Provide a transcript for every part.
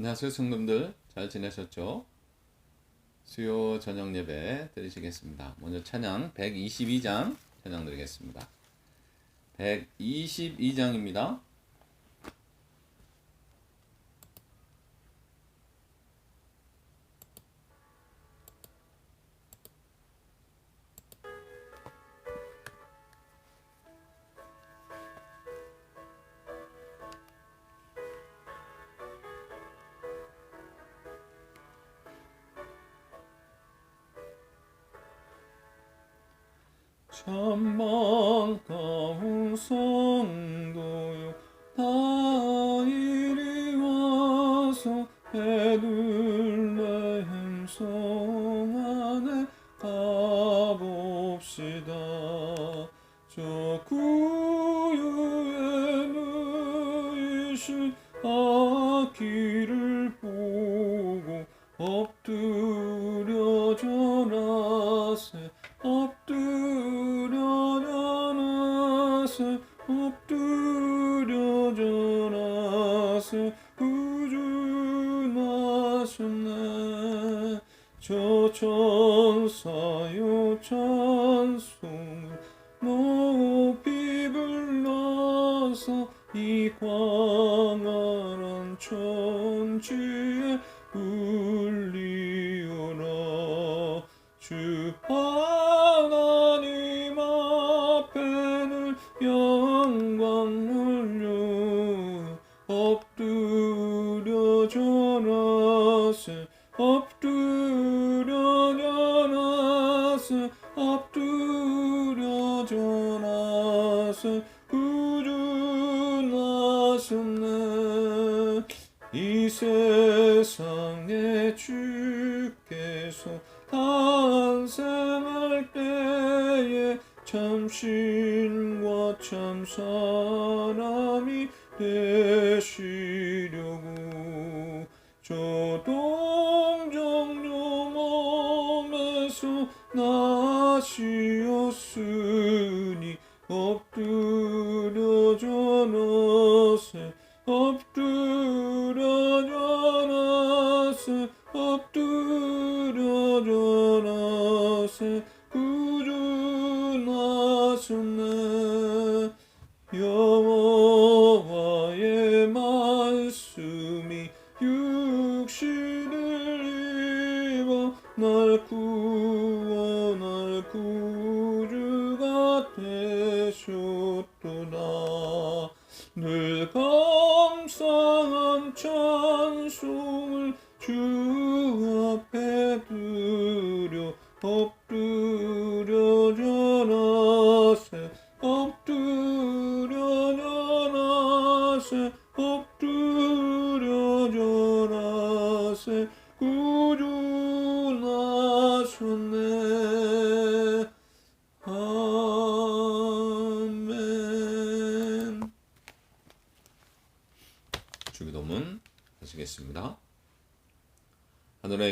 안녕하세요 성도님들 잘 지내셨죠? 수요 저녁 예배 드리시겠습니다. 먼저 찬양 122장 찬양 드리겠습니다. 122장입니다. 보고 엎드려 이 세상에 주께서 탄생할 때에 참신과 참 사람이 되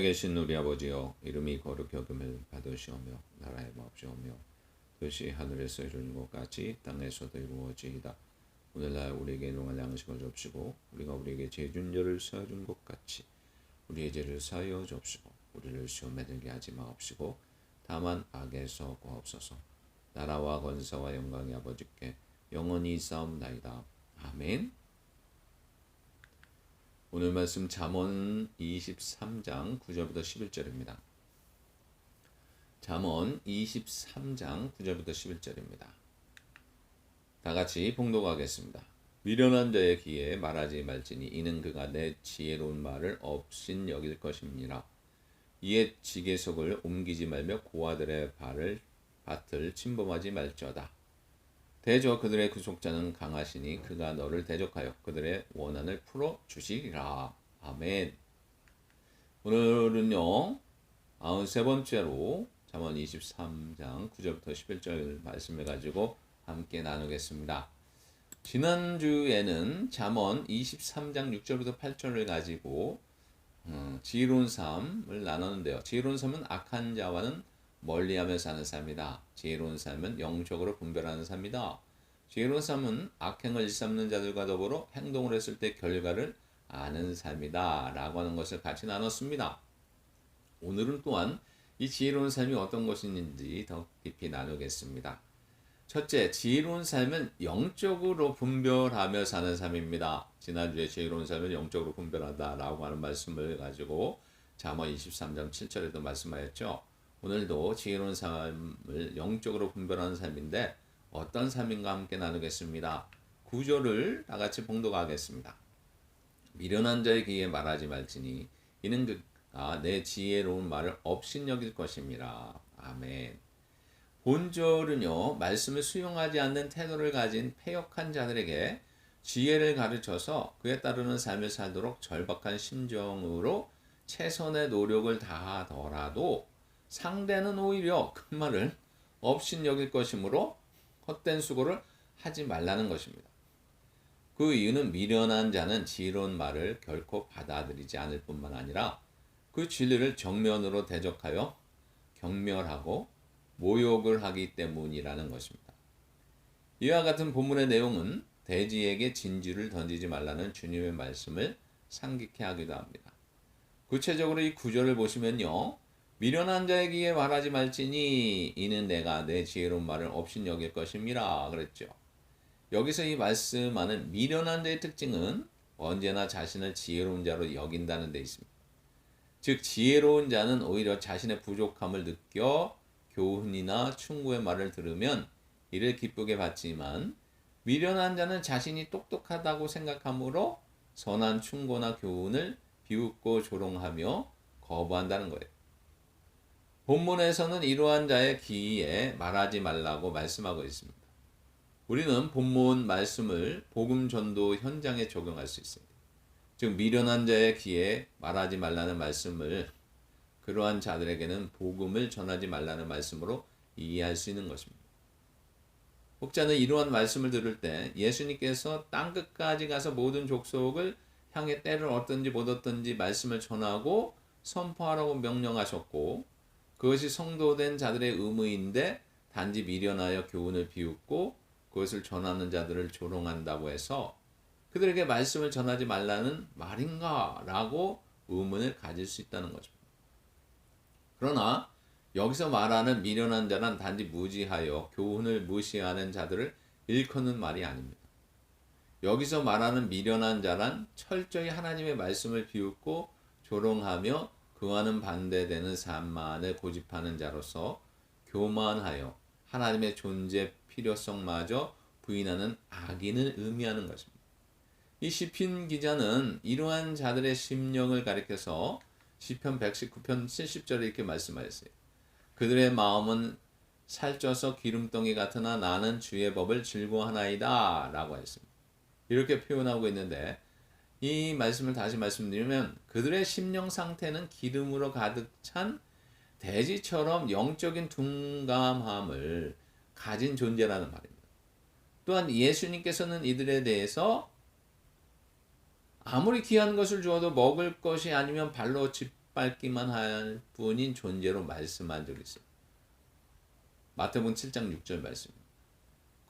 계신 우리 아버지여 이름이 거룩히 여김을 받으시오며 나라의 마옵시오며 뜻이 하늘에서 이루는 것 같이 땅에서도 이루어지이다. 오늘날 우리에게 일용할 양식을 줍시고 우리가 우리에게 죄준 죄를 사준 것 같이 우리의 죄를 사하여 줍시고 우리를 시험에 들게 하지 마옵시고 다만 악에서 구하옵소서 나라와 권세와 영광이 아버지께 영원히 싸움나이다. 아멘 오늘 말씀 잠언 23장 9절부터 11절입니다. 잠언 23장 9절부터 11절입니다. 다 같이 봉독하겠습니다. 미련한 자의 귀에 말하지 말지니 이는 그가 내 지혜로운 말을 없인 여길 것임니라. 이에 지게석을 옮기지 말며 고아들의 발을 밭을 침범하지 말지어다. 대저 그들의 구속자는 강하시니 그가 너를 대적하여 그들의 원한을 풀어 주시리라. 아멘. 오늘은요. 아흔세 번째로 잠언 23장 9절부터 11절 말씀해 가지고 함께 나누겠습니다. 지난주에는 잠언 23장 6절부터 8절을 가지고 음, 지혜로운 삶을 나눴는데요. 지혜로운 삶은 악한 자와는 멀리하며 사는 삶이다. 지혜로운 삶은 영적으로 분별하는 삶이다. 지혜로운 삶은 악행을 일삼는 자들과 더불어 행동을 했을 때 결과를 아는 삶이다 라고 하는 것을 같이 나눴습니다. 오늘은 또한 이 지혜로운 삶이 어떤 것인지 더 깊이 나누겠습니다. 첫째, 지혜로운 삶은 영적으로 분별하며 사는 삶입니다. 지난주에 지혜로운 삶은 영적으로 분별하다라고 하는 말씀을 가지고 잠언 23장 7절에도 말씀하였죠. 오늘도 지혜로운 삶을 영적으로 분별하는 삶인데 어떤 삶인가 함께 나누겠습니다. 구절을 다 같이 봉독하겠습니다. 미련한 자의 귀에 말하지 말지니 이는 그가 내 지혜로운 말을 업신여길 것임이라. 아멘. 본절은요 말씀을 수용하지 않는 태도를 가진 패역한 자들에게 지혜를 가르쳐서 그에 따르는 삶을 살도록 절박한 심정으로 최선의 노력을 다하더라도 상대는 오히려 그 말을 업신 여길 것이므로 헛된 수고를 하지 말라는 것입니다. 그 이유는 미련한 자는 지혜로운 말을 결코 받아들이지 않을 뿐만 아니라 그 진리를 정면으로 대적하여 경멸하고 모욕을 하기 때문이라는 것입니다. 이와 같은 본문의 내용은 대지에게 진주를 던지지 말라는 주님의 말씀을 상기케 하기도 합니다. 구체적으로 이 구절을 보시면요. 미련한 자에게 말하지 말지니 이는 내가 내 지혜로운 말을 없인 여길 것임이라 그랬죠. 여기서 이 말씀하는 미련한 자의 특징은 언제나 자신을 지혜로운 자로 여긴다는 데 있습니다. 즉 지혜로운 자는 오히려 자신의 부족함을 느껴 교훈이나 충고의 말을 들으면 이를 기쁘게 받지만 미련한 자는 자신이 똑똑하다고 생각하므로 선한 충고나 교훈을 비웃고 조롱하며 거부한다는 거예요. 본문에서는 이러한 자의 귀에 말하지 말라고 말씀하고 있습니다. 우리는 본문 말씀을 복음 전도 현장에 적용할 수 있습니다. 즉 미련한 자의 귀에 말하지 말라는 말씀을 그러한 자들에게는 복음을 전하지 말라는 말씀으로 이해할 수 있는 것입니다. 혹자는 이러한 말씀을 들을 때 예수님께서 땅 끝까지 가서 모든 족속을 향해 때를 얻든지 못 얻든지 말씀을 전하고 선포하라고 명령하셨고 그것이 성도된 자들의 의무인데 단지 미련하여 교훈을 비웃고 그것을 전하는 자들을 조롱한다고 해서 그들에게 말씀을 전하지 말라는 말인가 라고 의문을 가질 수 있다는 거죠. 그러나 여기서 말하는 미련한 자는 단지 무지하여 교훈을 무시하는 자들을 일컫는 말이 아닙니다. 여기서 말하는 미련한 자란 철저히 하나님의 말씀을 비웃고 조롱하며 그와는 반대되는 삶만을 고집하는 자로서 교만하여 하나님의 존재 필요성마저 부인하는 악인을 의미하는 것입니다. 이 시편 기자는 이러한 자들의 심령을 가리켜서 시편 119편 70절에 이렇게 말씀하였어요. 그들의 마음은 살쪄서 기름덩이 같으나 나는 주의 법을 즐거워하나이다 라고 했습니다. 이렇게 표현하고 있는데 이 말씀을 다시 말씀드리면 그들의 심령 상태는 기름으로 가득 찬 돼지처럼 영적인 둔감함을 가진 존재라는 말입니다. 또한 예수님께서는 이들에 대해서 아무리 귀한 것을 주어도 먹을 것이 아니면 발로 짓밟기만 할 뿐인 존재로 말씀한 적이 있어요. 마태복음 7장 6절 말씀입니다.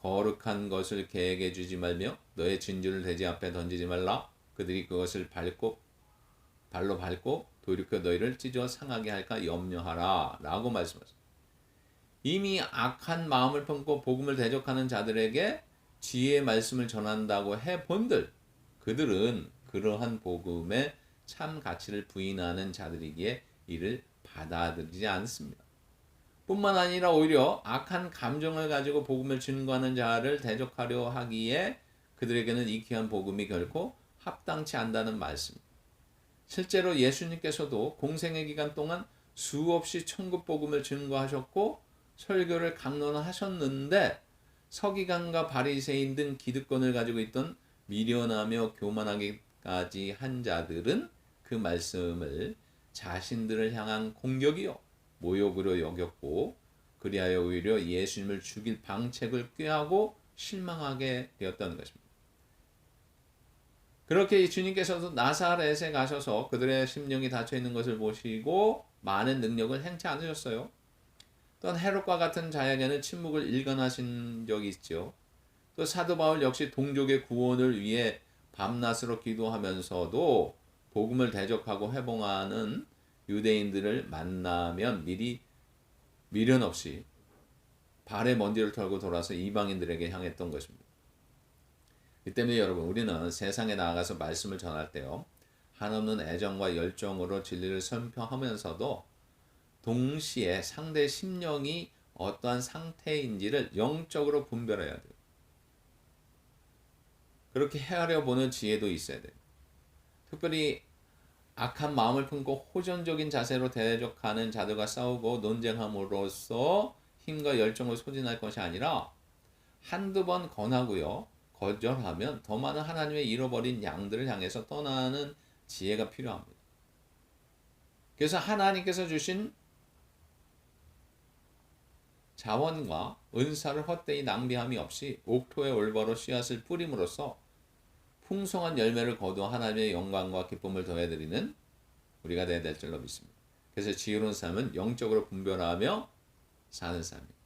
거룩한 것을 개에게 주지 말며 너의 진주를 돼지 앞에 던지지 말라. 그들이 그것을 밟고 발로 밟고 돌이켜 너희를 찢어 상하게 할까 염려하라. 라고 말씀하셨습니다. 이미 악한 마음을 품고 복음을 대적하는 자들에게 지혜의 말씀을 전한다고 해본들 그들은 그러한 복음의 참 가치를 부인하는 자들이기에 이를 받아들이지 않습니다. 뿐만 아니라 오히려 악한 감정을 가지고 복음을 증거하는 자를 대적하려 하기에 그들에게는 이 귀한 복음이 결코 합당치 않다는 말씀입니다. 실제로 예수님께서도 공생의 기간 동안 수없이 천국 복음을 증거하셨고 설교를 강론하셨는데 서기관과 바리새인 등 기득권을 가지고 있던 미련하며 교만하기까지 한 자들은 그 말씀을 자신들을 향한 공격이요 모욕으로 여겼고 그리하여 오히려 예수님을 죽일 방책을 꾀하고 실망하게 되었다는 것입니다. 그렇게 주님께서도 나사렛에 가셔서 그들의 심령이 닫혀 있는 것을 보시고 많은 능력을 행치 않으셨어요. 또한 헤롯과 같은 자에게는 침묵을 일관하신 적이 있죠. 또 사도 바울 역시 동족의 구원을 위해 밤낮으로 기도하면서도 복음을 대적하고 회봉하는 유대인들을 만나면 미리 미련 없이 발에 먼지를 털고 돌아서 이방인들에게 향했던 것입니다. 이 때문에 여러분 우리는 세상에 나아가서 말씀을 전할 때요 한없는 애정과 열정으로 진리를 선포하면서도 동시에 상대 심령이 어떠한 상태인지를 영적으로 분별해야 돼요. 그렇게 헤아려 보는 지혜도 있어야 돼요. 특별히 악한 마음을 품고 호전적인 자세로 대적하는 자들과 싸우고 논쟁함으로써 힘과 열정을 소진할 것이 아니라 한두 번 권하고요. 거절하면 더 많은 하나님의 잃어버린 양들을 향해서 떠나는 지혜가 필요합니다. 그래서 하나님께서 주신 자원과 은사를 헛되이 낭비함이 없이 옥토의 올바로 씨앗을 뿌림으로써 풍성한 열매를 거두어 하나님의 영광과 기쁨을 더해드리는 우리가 되어야 될 줄로 믿습니다. 그래서 지혜로운 삶은 영적으로 분별하며 사는 삶입니다.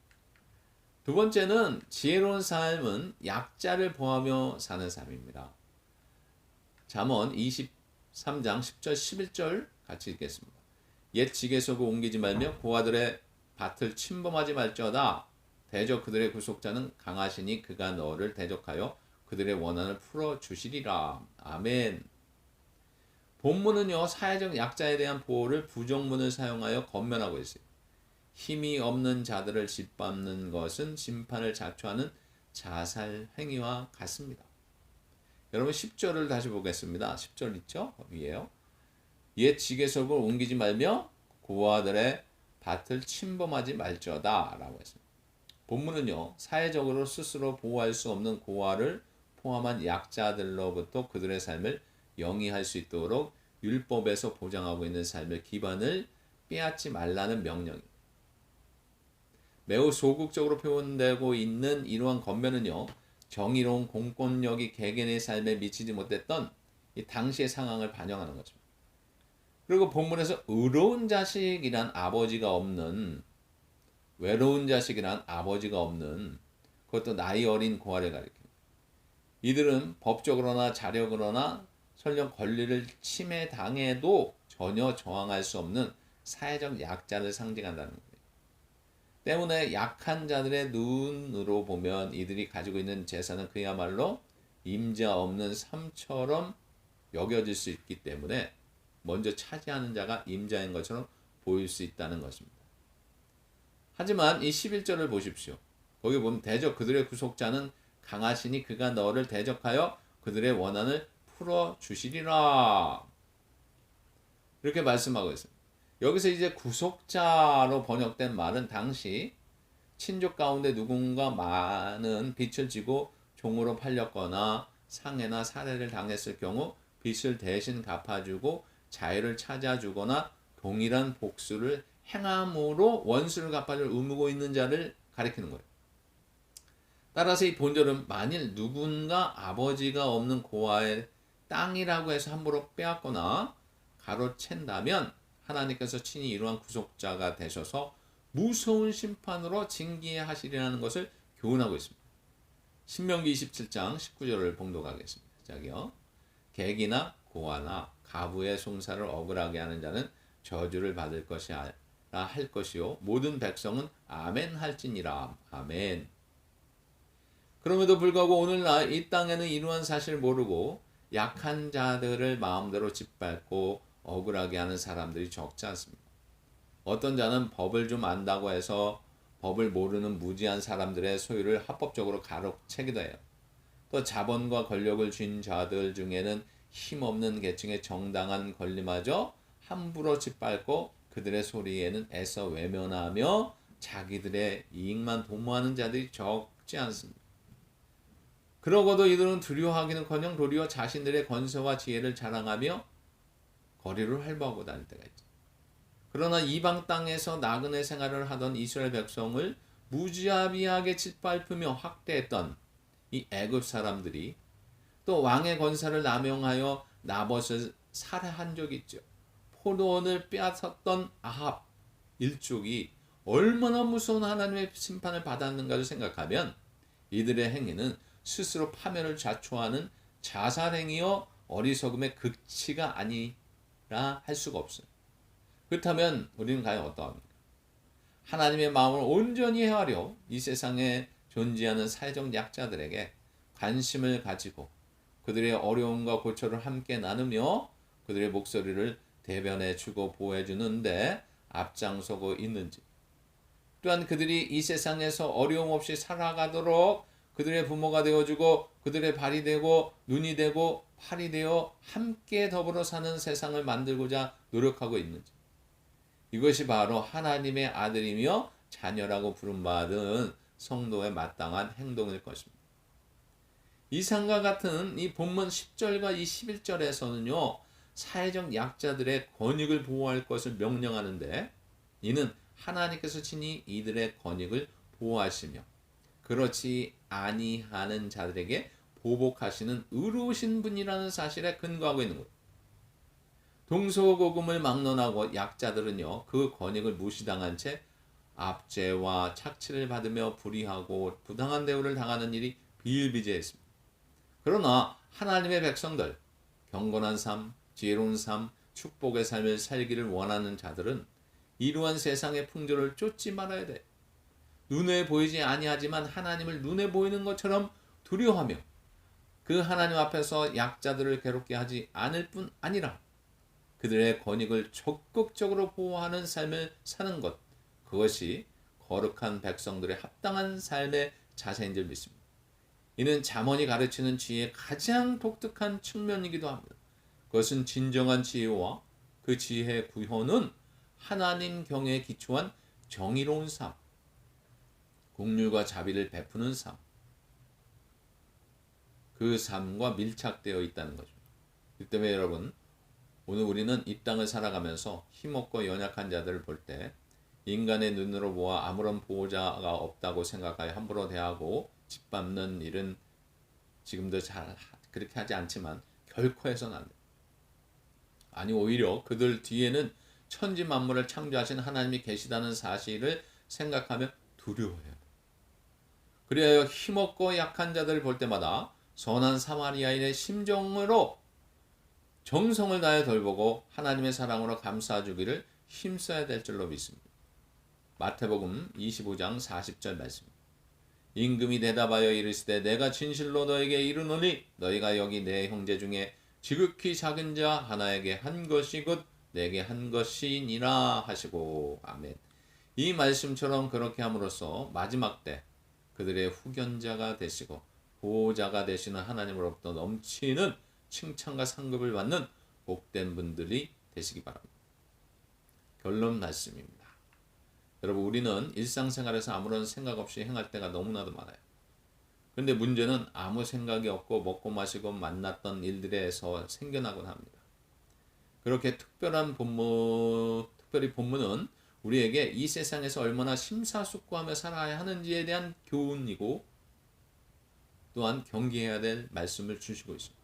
두 번째는 지혜로운 삶은 약자를 보하며 사는 삶입니다. 잠언 23장 10절 11절 같이 읽겠습니다. 옛 지게속을 옮기지 말며 고아들의 밭을 침범하지 말지어다. 대적 그들의 구속자는 강하시니 그가 너를 대적하여 그들의 원한을 풀어 주시리라. 아멘. 본문은요 사회적 약자에 대한 보호를 부정문을 사용하여 건면하고 있어요. 힘이 없는 자들을 짓밟는 것은 심판을 자초하는 자살 행위와 같습니다. 여러분 10절을 다시 보겠습니다. 10절 있죠? 위에요. 옛 지게석을 옮기지 말며 고아들의 밭을 침범하지 말지어다 라고 했습니다. 본문은요 사회적으로 스스로 보호할 수 없는 고아를 포함한 약자들로부터 그들의 삶을 영위할 수 있도록 율법에서 보장하고 있는 삶의 기반을 빼앗지 말라는 명령입니다. 매우 소극적으로 표현되고 있는 이러한 건면은요 정의로운 공권력이 개개인의 삶에 미치지 못했던 이 당시의 상황을 반영하는 거죠. 그리고 본문에서 의로운 자식이란 아버지가 없는 외로운 자식이란 아버지가 없는 그것도 나이 어린 고아를 가리킵니다. 이들은 법적으로나 자력으로나 설령 권리를 침해당해도 전혀 저항할 수 없는 사회적 약자를 상징한다는 거예요. 때문에 약한 자들의 눈으로 보면 이들이 가지고 있는 재산은 그야말로 임자 없는 삶처럼 여겨질 수 있기 때문에 먼저 차지하는 자가 임자인 것처럼 보일 수 있다는 것입니다. 하지만 이 11절을 보십시오. 거기 보면 대적 그들의 구속자는 강하시니 그가 너를 대적하여 그들의 원한을 풀어 주시리라. 이렇게 말씀하고 있습니다. 여기서 이제 구속자로 번역된 말은 당시 친족 가운데 누군가 많은 빚을 지고 종으로 팔렸거나 상해나 살해를 당했을 경우 빚을 대신 갚아주고 자유를 찾아주거나 동일한 복수를 행함으로 원수를 갚아줄 의무고 있는 자를 가리키는 거예요. 따라서 이 본절은 만일 누군가 아버지가 없는 고아의 땅이라고 해서 함부로 빼앗거나 가로챈다면 하나님께서 친히 이러한 구속자가 되셔서 무서운 심판으로 징계 하시리라는 것을 교훈하고 있습니다. 신명기 27장 19절을 봉독하겠습니다. 자기요. 객이나 고아나 가부의 송사를 억울하게 하는 자는 저주를 받을 것이라 할 것이요 모든 백성은 아멘 할지니라 아멘. 그럼에도 불구하고 오늘날 이 땅에는 이러한 사실을 모르고 약한 자들을 마음대로 짓밟고 억울하게 하는 사람들이 적지 않습니다. 어떤 자는 법을 좀 안다고 해서 법을 모르는 무지한 사람들의 소유를 합법적으로 가로채기도 해요. 또 자본과 권력을 쥔 자들 중에는 힘없는 계층의 정당한 권리마저 함부로 짓밟고 그들의 소리에는 애써 외면하며 자기들의 이익만 도모하는 자들이 적지 않습니다. 그러고도 이들은 두려워하기는커녕 도리어 자신들의 권세와 지혜를 자랑하며 거리를 활보하고 다닐 때가 있죠. 그러나 이방 땅에서 나그네 생활을 하던 이스라엘 백성을 무지하비하게 짓밟으며 학대했던 이 애굽 사람들이 또 왕의 권세를 남용하여 나봇을 살해한 적이 있죠. 포도원을 빼앗았던 아합 일족이 얼마나 무서운 하나님의 심판을 받았는가를 생각하면 이들의 행위는 스스로 파멸을 자초하는 자살행위요 어리석음의 극치가 아니라 할 수가 없어요. 그렇다면 우리는 과연 어떠합니까? 하나님의 마음을 온전히 헤아려 이 세상에 존재하는 사회적 약자들에게 관심을 가지고 그들의 어려움과 고초를 함께 나누며 그들의 목소리를 대변해 주고 보호해 주는데 앞장서고 있는지 또한 그들이 이 세상에서 어려움 없이 살아가도록 그들의 부모가 되어주고 그들의 발이 되고 눈이 되고 팔이 되어 함께 더불어 사는 세상을 만들고자 노력하고 있는지 이것이 바로 하나님의 아들이며 자녀라고 부름받은 성도의 마땅한 행동일 것입니다. 이상과 같은 이 본문 10절과 이 11절에서는요, 사회적 약자들의 권익을 보호할 것을 명령하는데, 이는 하나님께서 친히 이들의 권익을 보호하시며, 그렇지 아니하는 자들에게 보복하시는 의로우신 분이라는 사실에 근거하고 있는 것. 동서고금을 막론하고 약자들은요 그 권익을 무시당한 채 압제와 착취를 받으며 불의하고 부당한 대우를 당하는 일이 비일비재했습니다. 그러나 하나님의 백성들 경건한 삶, 지혜로운 삶, 축복의 삶을 살기를 원하는 자들은 이러한 세상의 풍조를 쫓지 말아야 돼. 눈에 보이지 아니하지만 하나님을 눈에 보이는 것처럼 두려워하며 그 하나님 앞에서 약자들을 괴롭게 하지 않을 뿐 아니라 그들의 권익을 적극적으로 보호하는 삶을 사는 것 그것이 거룩한 백성들의 합당한 삶의 자세인 줄 믿습니다. 이는 잠언이 가르치는 지혜의 가장 독특한 측면이기도 합니다. 그것은 진정한 지혜와 그 지혜의 구현은 하나님 경에 기초한 정의로운 삶, 국률과 자비를 베푸는 삶, 그 삶과 밀착되어 있다는 거죠. 그 때문에 여러분 오늘 우리는 이 땅을 살아가면서 힘없고 연약한 자들을 볼 때 인간의 눈으로 보아 아무런 보호자가 없다고 생각하여 함부로 대하고 짓밟는 일은 지금도 잘 그렇게 하지 않지만 결코 해서는 안 돼. 아니 오히려 그들 뒤에는 천지 만물을 창조하신 하나님이 계시다는 사실을 생각하며 두려워해야 돼. 그래야 힘없고 약한 자들을 볼 때마다 선한 사마리아인의 심정으로 정성을 다해 돌보고 하나님의 사랑으로 감싸주기를 힘써야 될 줄로 믿습니다. 마태복음 25장 40절 말씀. 임금이 대답하여 이르시되 내가 진실로 너에게 이르노니 너희가 여기 내 형제 중에 지극히 작은 자 하나에게 한 것이 곧 내게 한 것이니라 하시고 아멘. 이 말씀처럼 그렇게 함으로써 마지막 때 그들의 후견자가 되시고 보호자가 되시는 하나님으로부터 넘치는 칭찬과 상급을 받는 복된 분들이 되시기 바랍니다. 결론 말씀입니다. 여러분 우리는 일상생활에서 아무런 생각 없이 행할 때가 너무나도 많아요. 그런데 문제는 아무 생각이 없고 먹고 마시고 만났던 일들에서 생겨나곤 합니다. 그렇게 특별한 본문, 특별히 본문은 우리에게 이 세상에서 얼마나 심사숙고하며 살아야 하는지에 대한 교훈이고 또한 경계해야 될 말씀을 주시고 있습니다.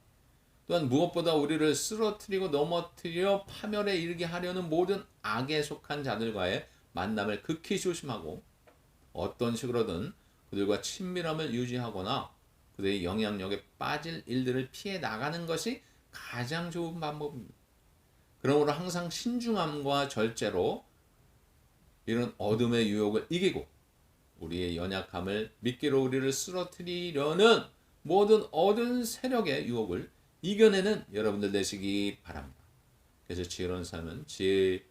또한 무엇보다 우리를 쓰러뜨리고 넘어뜨려 파멸에 이르게 하려는 모든 악에 속한 자들과의 만남을 극히 조심하고 어떤 식으로든 그들과 친밀함을 유지하거나 그들의 영향력에 빠질 일들을 피해 나가는 것이 가장 좋은 방법입니다. 그러므로 항상 신중함과 절제로 이런 어둠의 유혹을 이기고 우리의 연약함을 미끼로 우리를 쓰러뜨리려는 모든 어두운 세력의 유혹을 이겨내는 여러분들 되시기 바랍니다. 그래서 지혜로운 삶은 지혜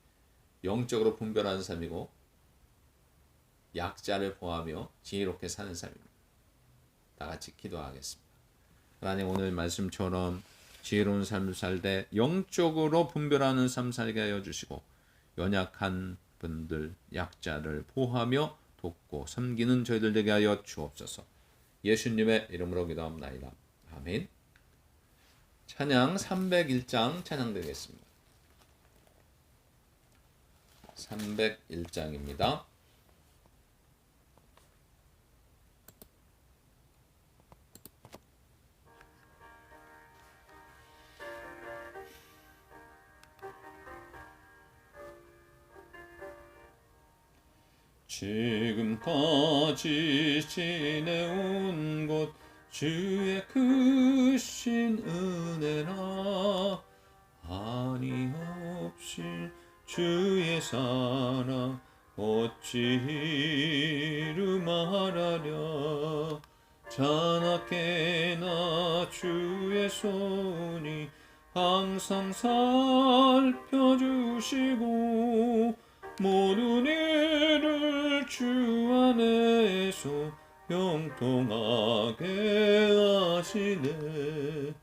영적으로 분별하는 삶이고 약자를 보하며 지혜롭게 사는 삶입니다. 다 같이 기도하겠습니다. 하나님 오늘 말씀처럼 지혜로운 삶을 살되 영적으로 분별하는 삶 살게 하여 주시고 연약한 분들 약자를 보호하며 돕고 섬기는 저희들 되게 하여 주옵소서. 예수님의 이름으로 기도합니다. 아멘. 찬양 301장 찬양드리겠습니다. 301장입니다. 지금까지 지내온 곳 주의 크신 은혜라. 한이 없이 주의 사랑 어찌 이루 말하랴. 자나깨나 주의 손이 항상 살펴주시고 모든 일을 주 안에서 형통하게 하시네.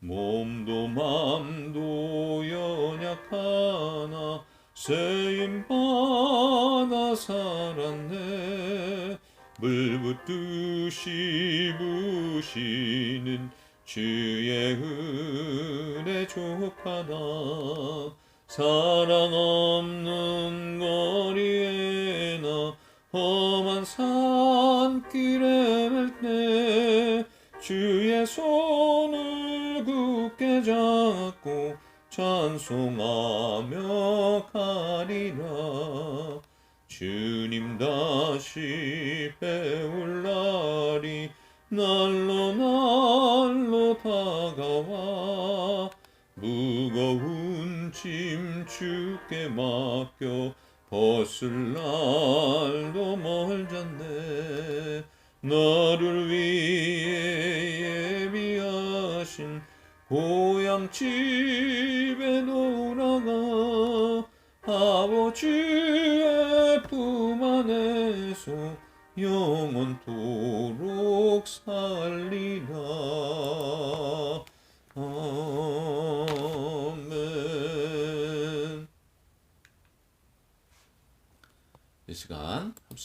몸도 맘도 연약하나 세임받아 살았네. 물붓듯이 부시는 주의 은혜 족하다 사랑 없는 험한 산길에 멜때 주의 손을 굳게 잡고 찬송하며 가리라. 주님 다시 배울 날이 날로 날로 다가와. 무거운 짐 주께 맡겨 벗을 날도 멀잖네. 나를 위해 예비하신 고향 집에 돌아가 아버지의 품 안에서 영원토록 살리라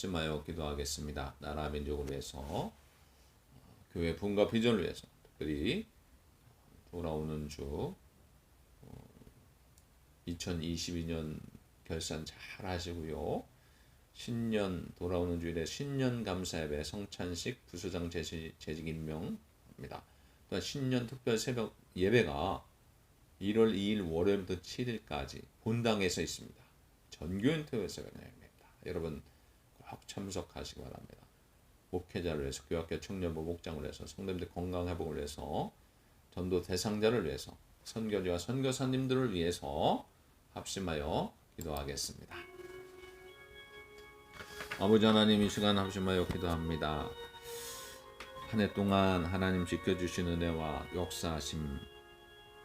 심하여 기도하겠습니다. 나라 민족을 위해서 어, 교회 분과 비전을 위해서 특별히 돌아오는 주 2022년 결산 잘 하시고요. 신년 돌아오는 주일에 신년 감사 예배 성찬식 부수장 재직, 재직 임명합니다. 또한 신년 특별 새벽 예배가 1월 2일 월요일부터 7일까지 본당에서 있습니다. 전교인 특별 새벽 예배입니다. 여러분 꼭 참석하시기 바랍니다. 목회자를 위해서 교학교 청년부 목장을 위해서 성도님들 건강 회복을 위해서 전도 대상자를 위해서 선교지와 선교사님들을 위해서 합심하여 기도하겠습니다. 아버지 하나님 이 시간 합심하여 기도합니다. 한 해 동안 하나님 지켜주신 은혜와 역사하심,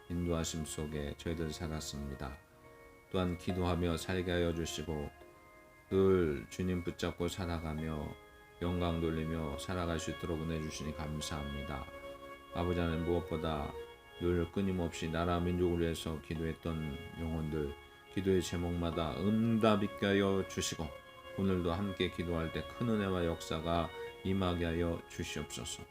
인도하심 속에 저희들 살았습니다. 또한 기도하며 살게 하여 주시고 늘 주님 붙잡고 살아가며 영광 돌리며 살아갈 수 있도록 은혜 주시니 감사합니다. 아버지 하나님 무엇보다 늘 끊임없이 나라 민족을 위해서 기도했던 영혼들 기도의 제목마다 응답 있게 하여 주시고 오늘도 함께 기도할 때 큰 은혜와 역사가 임하게 하여 주시옵소서.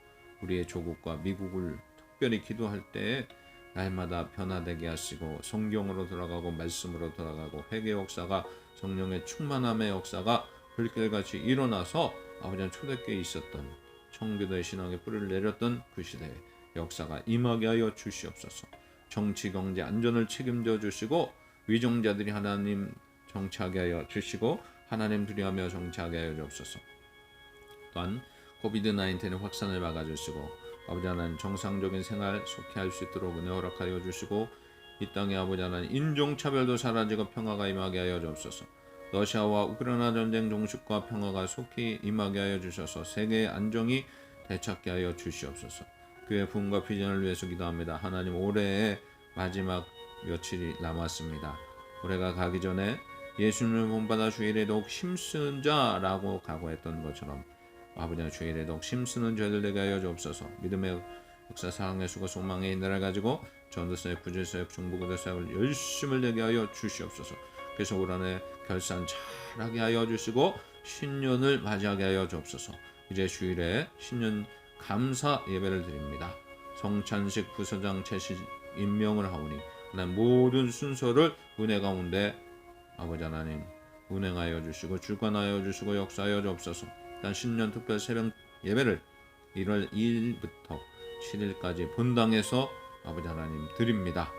우리의 조국과 미국을 특별히 기도할 때 날마다 변화되게 하시고 성경으로 돌아가고 말씀으로 돌아가고 회개 역사가 성령의 충만함의 역사가 불길같이 일어나서 아버지 초대교회에 있었던 청교도의 신앙의 뿌리를 내렸던 그 시대에 역사가 임하게 하여 주시옵소서. 정치 경제 안전을 책임져 주시고 위종자들이 하나님 정치하게 하여 주시고 하나님 두려하며 정치하게 하여 주옵소서. 또한 코비드 19의 확산을 막아주시고 아버지 하나님 정상적인 생활 속해 할 수 있도록 은혜 허락하여 주시고 이 땅에 아버지 하나님 인종차별도 사라지고 평화가 임하게 하여 주옵소서. 러시아와 우크라이나 전쟁 종식과 평화가 속히 임하게 하여 주셔서 세계의 안정이 되찾게 하여 주시옵소서. 교회 부흥과 비전을 위해서 기도합니다. 하나님 올해의 마지막 며칠이 남았습니다. 올해가 가기 전에 예수님을 본받아 주일에 더욱 힘쓰는 자라고 각오했던 것처럼 아버지의 주일에 더욱 힘쓰는 저희들 되게 하여 주옵소서. 믿음의 역사 사랑의 수고 소망의 인내를 가지고 전도사역 부질사역 중보교도 사역을 열심을 내게 하여 주시옵소서. 그래서 올 한해 결산 잘하게 하여 주시고 신년을 맞이하게 하여 주옵소서. 이제 주일에 신년 감사 예배를 드립니다. 성찬식 부서장 채식 임명을 하오니 하나님 모든 순서를 은혜 가운데 아버지 하나님 운행하여 주시고 주관하여 주시고 역사하여 주옵소서. 일단 신년 특별 새벽 예배를 1월 2일부터 7일까지 본당에서 아버지 하나님 드립니다.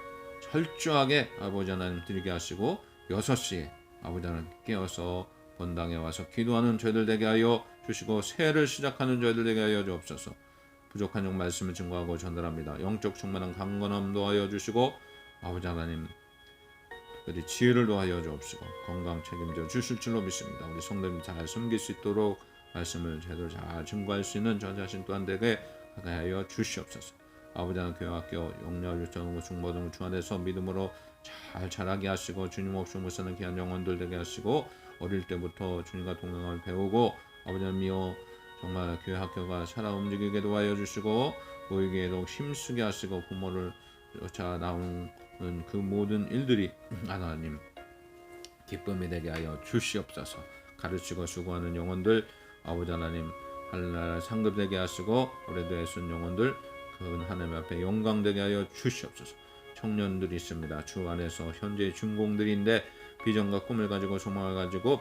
철저하게 아버지 하나님 드리게 하시고 6시에 아버지 하나님 깨어서 본당에 와서 기도하는 저희들 되게 하여 주시고 새해를 시작하는 저희들 되게 하여 주옵소서. 부족한 종 말씀을 증거하고 전달합니다. 영적 충만한 강건함 도하여 주시고 아버지 하나님 특별히 지혜를 도하여 주옵시고 건강 책임져 주실 줄로 믿습니다. 우리 성도님 잘 섬길 수 있도록 말씀을 제대로 잘 증거할 수 있는 저 자신 또한 되게 하여 주시옵소서. 아버지 하나님 교회 학교 영역 요청 중보등 주 안에서 믿음으로 잘 자라게 하시고 주님 없이 못 사는 귀한 영혼들 되게 하시고 어릴 때부터 주님과 동행을 배우고 아버지 하나님이여 정말 교회 학교가 살아 움직이게 도와여 주시고 보이기에도 힘쓰게 하시고 부모를 쫓아 나오는 그 모든 일들이 하나님 기쁨이 되게 하여 주시옵소서. 가르치고 수고하는 영혼들 아버지 하나님 하늘나라 상급되게 하시고 올해도 애쓴 영혼들 그 하나님 앞에 영광되게 하여 주시옵소서 청년들이 있습니다 주 안에서 현재 준공들인데 비전과 꿈을 가지고 소망을 가지고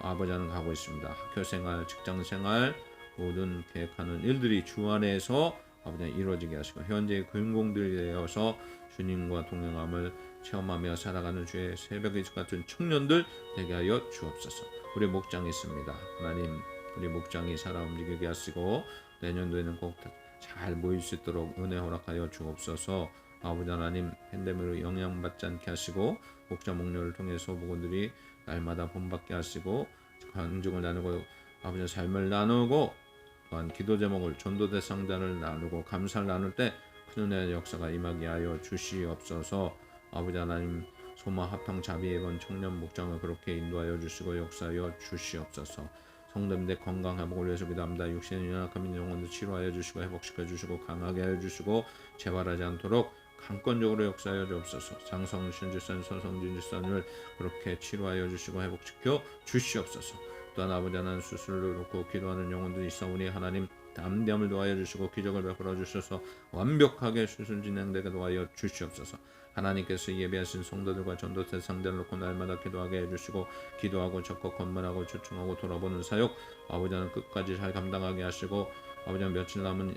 아버지 하나님 가고 있습니다 학교 생활 직장 생활 모든 계획하는 일들이 주 안에서 아버지 이루어지게 하시고 현재 근공들이 되어서 주님과 동행함을 체험하며 살아가는 주의 새벽의 집 같은 청년들 되게 하여 주옵소서. 우리 목장이 있습니다. 하나님, 우리 목장이 살아 움직이게 하시고 내년도에는 꼭 잘 모일 수 있도록 은혜 허락하여 주옵소서. 아버지 하나님 팬데믹으로 영향받지 않게 하시고 목자 목료를 통해서 복원들이 날마다 본받게 하시고 간증을 나누고 아버지 삶을 나누고 또한 기도 제목을 전도 대상자를 나누고 감사를 나눌 때 큰 은혜의 역사가 임하게 하여 주시옵소서 아버지 하나님 소마 합탕 자비의 청년 목장을 그렇게 인도하여 주시고 역사하여 주시옵소서 성도님들 건강 회복을 위해서 기도합니다. 육신의 연약함인 영혼도 치료하여 주시고 회복시켜 주시고 강하게 하여 주시고 재발하지 않도록 강권적으로 역사하여 주옵소서. 장성 신 주선 서성진 주선을 그렇게 치료하여 주시고 회복시켜 주시옵소서. 또한 아버지 하나님 수술을 놓고 기도하는 영혼들이 있사오니 하나님 담대함을 도하여 주시고 기적을 베풀어 주셔서 완벽하게 수술 진행되게 도하여 주시옵소서. 하나님께서 예배하신 성도들과 전도 대상자를 놓고 날마다 기도하게 해주시고 기도하고 적극 건면하고 초청하고 돌아보는 사역 아버지는 끝까지 잘 감당하게 하시고 아버지는 며칠 남은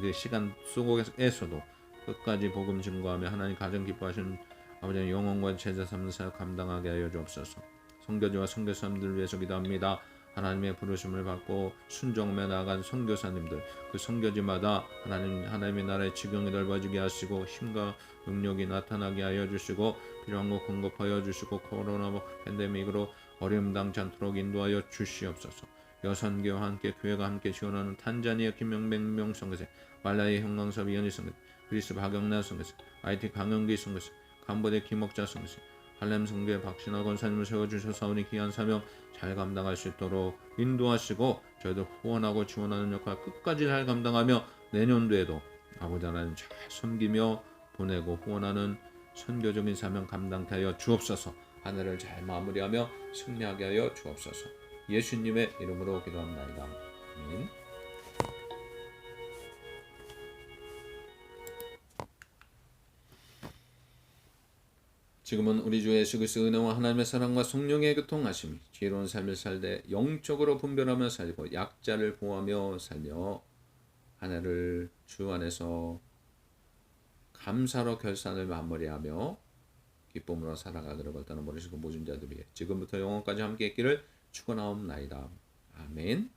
그 시간 속에서도 끝까지 복음 증거하며 하나님 가정 기뻐하시는 아버지는 영혼과 제자 삼는 사역 감당하게 하여 주옵소서. 성교지와 성교사님들 위해서 기도합니다. 하나님의 부르심을 받고 순종에 나간 선교사님들 그 선교지마다 하나님 하나님의 나라의 지경이 넓어지게 하시고 힘과 능력이 나타나게 하여 주시고 필요한 것 공급하여 주시고 코로나 팬데믹으로 어려움 당치 않도록 인도하여 주시옵소서. 여선교와 함께 교회가 함께 지원하는 탄자니아 김명백 명 성교세 말라이 형광섭 이현희 성교세 그리스 박영나 성교세 IT 강영기 성교세 간보대 김옥자 성교세 할렘 성교의 박신하 권사님을 세워주셔서 오니 귀한 사명 잘 감당할 수 있도록 인도하시고 저희들 후원하고 지원하는 역할 끝까지 잘 감당하며 내년도에도 아버지 하나님 잘 섬기며 보내고 후원하는 선교적인 사명 감당케 하여 주옵소서 하늘을 잘 마무리하며 승리하게 하여 주옵소서 예수님의 이름으로 기도합니다. 아멘. 지금은 우리 주 예수 그리스도 은혜와 하나님의 사랑과 성령의 교통하심이 지혜로운 삶을 살되 영적으로 분별하며 살고 약자를 보호하며 살며 하나를 주 안에서 감사로 결산을 마무리하며 기쁨으로 살아가기를 벌다는 모르시고 모든 자들 위해 지금부터 영원까지 함께 있기를 축원하옵나이다. 아멘.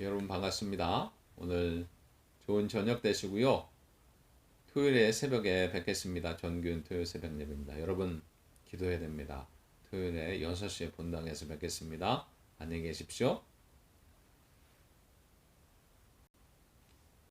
여러분 반갑습니다. 오늘 좋은 저녁 되시고요. 토요일에 새벽에 뵙겠습니다. 전균 토요일 새벽 예배입니다. 여러분 기도해야 됩니다. 토요일에 6시에 본당에서 뵙겠습니다. 안녕히 계십시오.